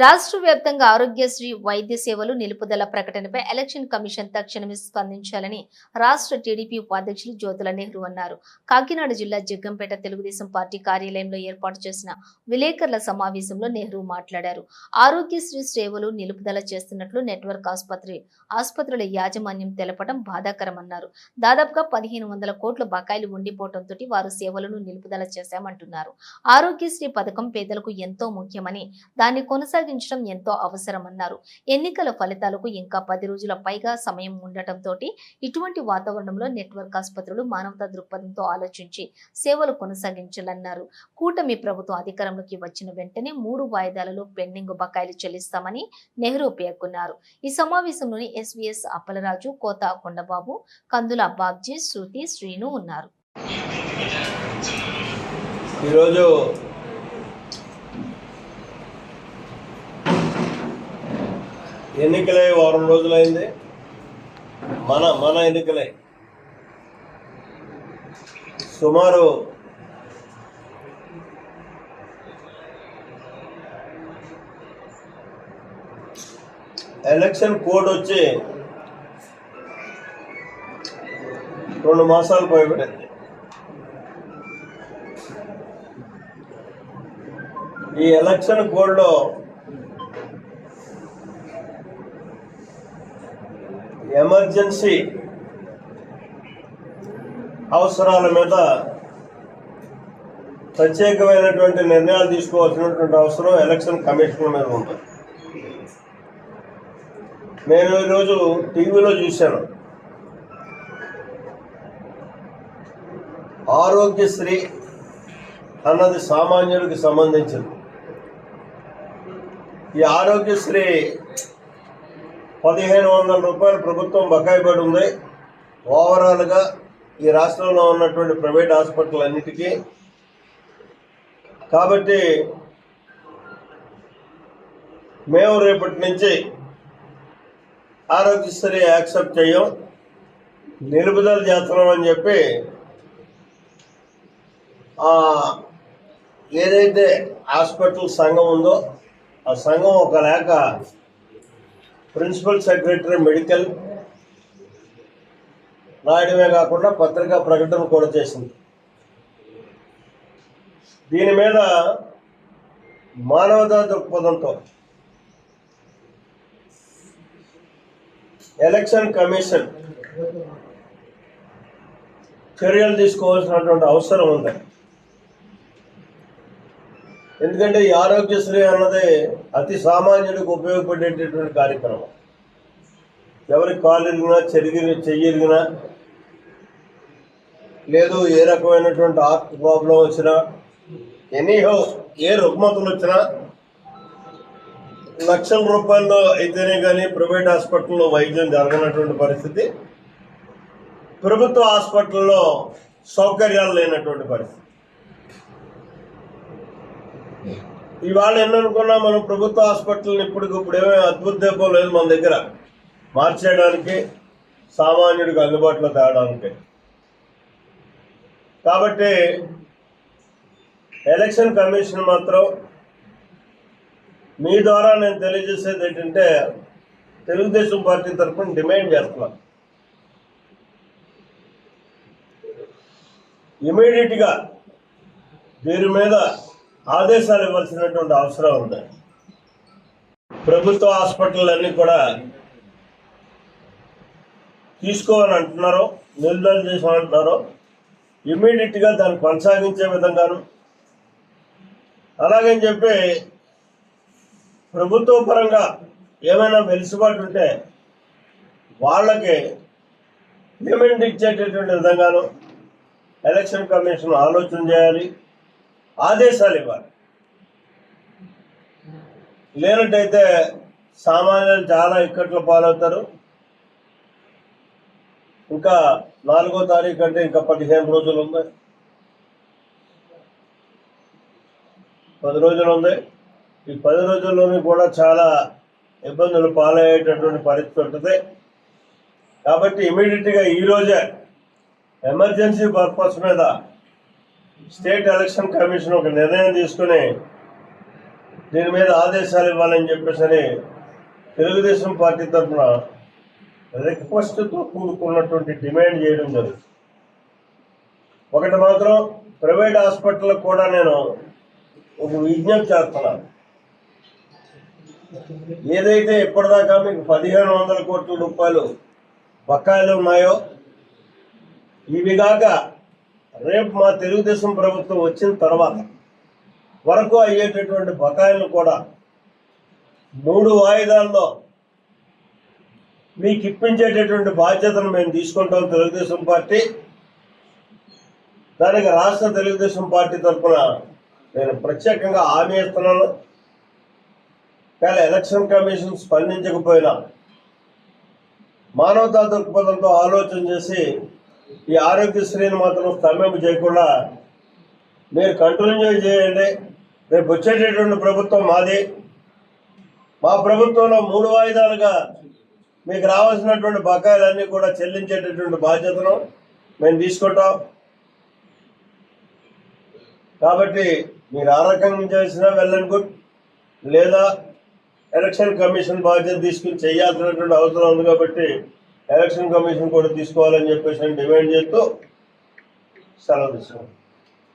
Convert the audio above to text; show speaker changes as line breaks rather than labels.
రాష్ట్ర వ్యాప్తంగా ఆరోగ్యశ్రీ వైద్య సేవలు నిలుపుదల ప్రకటనపై ఎలక్షన్ కమిషన్ తక్షణమే స్పందించాలని రాష్ట్ర టీడీపీ ఉపాధ్యక్షులు జ్యోతుల నెహ్రూ అన్నారు. కాకినాడ జిల్లా జగ్గంపేట తెలుగుదేశం పార్టీ కార్యాలయంలో ఏర్పాటు చేసిన విలేకరుల సమావేశంలో నెహ్రూ మాట్లాడారు. ఆరోగ్యశ్రీ సేవలు నిలుపుదల చేస్తున్నట్లు నెట్వర్క్ ఆసుపత్రి ఆసుపత్రుల యాజమాన్యం తెలపడం బాధాకరమన్నారు. దాదాపుగా పదిహేను వందల కోట్ల బకాయిలు ఉండిపోవడంతో వారు సేవలను నిలుపుదల చేశామంటున్నారు. ఆరోగ్యశ్రీ పథకం పేదలకు ఎంతో ముఖ్యమని దాన్ని కొనసాగి కొనసాగించడం ఎంతో అవసరమన్నారు. ఎన్నికల ఫలితాలకు ఇంకా పది రోజుల పైగా సమయం ఉండటంతో ఇటువంటి వాతావరణంలో నెట్వర్క్ ఆసుపత్రులు మానవతా దృక్పథంతో ఆలోచించి సేవలు కొనసాగించాలన్నారు. కూటమి ప్రభుత్వం అధికారంలోకి వచ్చిన వెంటనే మూడు వాయిదాలలో పెండింగ్ బకాయిలు చెల్లిస్తామని నెహ్రూ పేర్కొన్నారు. ఈ సమావేశంలోని ఎస్వీఎస్ అప్పలరాజు కోత కొండబాబు కందుల బాబ్జీ శృతి శ్రీను ఉన్నారు.
ఈరోజు ఎన్నికలై వారం రోజులైంది. మన మన ఎన్నికలై. సుమారు ఎలక్షన్ కోడ్ వచ్చి రెండు మాసాలు పోయబడింది. ఈ ఎలక్షన్ కోడ్లో ఎమర్జెన్సీ అవసరాల మీద ప్రత్యేకమైనటువంటి నిర్ణయాలు తీసుకోవాల్సినటువంటి అవసరం ఎలక్షన్ కమిషన్ మీద ఉంది నేను ఈరోజు టీవీలో చూశాను. ఆరోగ్యశ్రీ అన్నది సామాన్యుడికి సంబంధించింది. ఈ ఆరోగ్యశ్రీ పదిహేను వందల రూపాయలు ప్రభుత్వం బకాయి పడి ఉంది. ఓవరాల్గా ఈ రాష్ట్రంలో ఉన్నటువంటి ప్రైవేట్ హాస్పిటల్ అన్నిటికీ కాబట్టి మేము రేపటి నుంచి ఆరోగ్యశ్రీ యాక్సెప్ట్ చేయం. నిలుపుదల చేస్తున్నాం అని చెప్పి ఏదైతే హాస్పిటల్ సంఘం ఉందో ఆ సంఘం ఒక లేఖ ప్రిన్సిపల్ సెక్రటరీ మెడికల్ రాయడమే కాకుండా పత్రికా ప్రకటన కూడా చేసింది. దీని మీద మానవతా దృక్పథంతో ఎలక్షన్ కమిషన్ చర్యలు తీసుకోవాల్సినటువంటి అవసరం ఉంది. ఎందుకంటే ఈ ఆరోగ్యశ్రీ అన్నది అతి సామాన్యుడికి ఉపయోగపడేటటువంటి కార్యక్రమం. ఎవరికి కాలు ఇరిగినా చెరిగిన చెయ్యిరిగినా లేదు ఏ రకమైనటువంటి హార్ట్ ప్రాబ్లం వచ్చినా ఎనీహో ఏ రుగ్మతలు వచ్చినా లక్షల రూపాయల్లో అయితేనే కానీ ప్రైవేట్ హాస్పిటల్లో వైద్యం జరగనటువంటి పరిస్థితి ప్రభుత్వ హాస్పిటల్లో సౌకర్యాలు లేనటువంటి పరిస్థితి. ఇవాళ ఎన్ననుకున్నా మనం ప్రభుత్వ హాస్పిటల్ని ఇప్పటికిప్పుడు ఏమేమి అద్భుత దీపం లేదు మన దగ్గర. మార్చేయడానికి సామాన్యుడికి అందుబాటులో తేవడానికి. కాబట్టి ఎలక్షన్ కమిషన్ మాత్రం మీ ద్వారా నేను తెలియజేసేది ఏంటంటే తెలుగుదేశం పార్టీ తరఫున డిమాండ్ చేస్తున్నాను ఇమీడియట్గా దీని మీద ఆదేశాలు ఇవ్వాల్సినటువంటి అవసరం ఉంది. ప్రభుత్వ హాస్పిటల్ అన్నీ కూడా తీసుకోవాలని అంటున్నారో నిర్ధారణ చేసామంటున్నారు ఇమ్మీడియట్గా దాన్ని కొనసాగించే విధంగాను. అలాగని చెప్పి ప్రభుత్వ పరంగా ఏమైనా వెలుసుబాటు ఉంటే వాళ్ళకి పేమెంట్ ఇచ్చేటటువంటి విధంగాను ఎలక్షన్ కమిషన్ ఆలోచన చేయాలి. ఆదేశాలు ఇవ్వాలి. లేనట్టయితే సామాన్యులు చాలా ఇక్కట్లు పాలవుతారు. ఇంకా నాలుగో తారీఖు అంటే ఇంకా పదిహేను రోజులు ఉంది. పది రోజులు ఉంది. ఈ పది రోజుల్లోని కూడా చాలా ఇబ్బందులు పాలయ్యేటటువంటి పరిస్థితి ఉంటుంది. కాబట్టి ఇమీడియట్గా ఈరోజే ఎమర్జెన్సీ పర్పస్ మీద స్టేట్ ఎలక్షన్ కమిషన్ ఒక నిర్ణయం తీసుకుని దీని మీద ఆదేశాలు ఇవ్వాలని చెప్పేసి తెలుగుదేశం పార్టీ తరఫున రిక్వెస్ట్తో కూడుకున్నటువంటి డిమాండ్ చేయడం జరుగుతుంది. ఒకటి మాత్రం ప్రైవేట్ హాస్పిటల్కి కూడా నేను ఒక విజ్ఞప్తి చేస్తున్నాను. ఏదైతే ఇప్పటిదాకా మీకు పదిహేను వందల కోట్ల రూపాయలు బకాయిలు ఉన్నాయో ఇవి కాక రేపు మా తెలుగుదేశం ప్రభుత్వం వచ్చిన తర్వాత వరకు అయ్యేటటువంటి బకాయిలు కూడా మూడు వాయిదాల్లో మీకు ఇప్పించేటటువంటి బాధ్యతను మేము తీసుకుంటాం తెలుగుదేశం పార్టీ. దానికి రాష్ట్ర తెలుగుదేశం పార్టీ తరఫున నేను ప్రత్యేకంగా హామీ ఇస్తున్నాను. కానీ ఎలక్షన్ కమిషన్ స్పందించకపోయినా మానవతా దృక్పథంతో ఆలోచన చేసి ఈ ఆరోగ్యశ్రీని మాత్రం స్తంభింపు చేయకుండా మీరు కంటిన్యూ చేయండి. రేపు వచ్చేటటువంటి ప్రభుత్వం మాది. మా ప్రభుత్వంలో మూడు వాయిదాలుగా మీకు రావాల్సినటువంటి బకాయిలన్నీ కూడా చెల్లించేటటువంటి బాధ్యతను మేము తీసుకుంటాం. కాబట్టి మీరు ఆ రకంగా చేసినా వెళ్ళండి గుడ్. లేదా ఎలక్షన్ కమిషన్ బాధ్యత తీసుకుని చేయాల్సినటువంటి అవసరం ఉంది కాబట్టి ఎలక్షన్ కమిషన్ కూడా తీసుకోవాలని చెప్పేసి డిమాండ్ చేస్తూ సెలవు తీసుకోండి